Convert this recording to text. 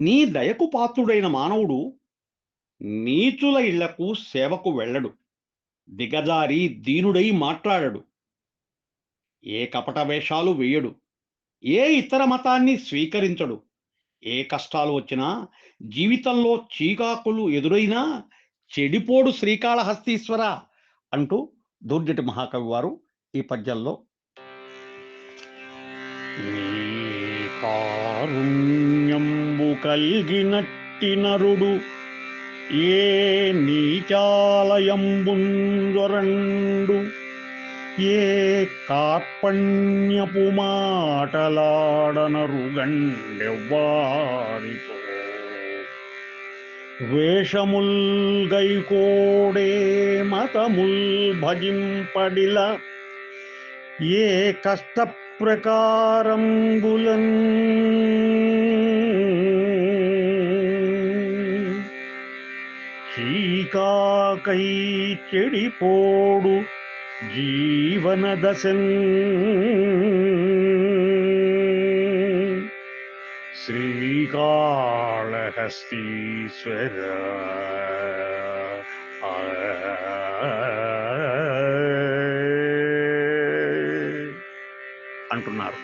నీ దయకు పాత్రుడైన మానవుడు నీచుల ఇళ్ళకు సేవకు వెళ్ళడు. దిగజారి దీనుడై మాట్లాడడు. ఏ కపట వేషాలు వేయడు. ఏ ఇతర మతాన్ని స్వీకరించడు. ఏ కష్టాలు వచ్చినా జీవితంలో చీకాకులు ఎదురైనా చెడిపోడు శ్రీకాళహస్తీశ్వర అంటూ దూర్జటి మహాకవి వారు ఈ పద్యంలో నీ కారుణ్యంబు కలిగినట్టి నరుడు ఏ నీచాలయంబుందొరండు ఏ కార్పణ్యపు మాటలాడనరుగండెవ్వారితో. వేషముల్ గైకోడే మతముల్ భజింపడిల ఏ కష్ట ప్రకారంబులన్ చీకాకై చెడిపోడు జీవన దశన్ శ్రీకాళహస్తీశ్వర అంటున్నారు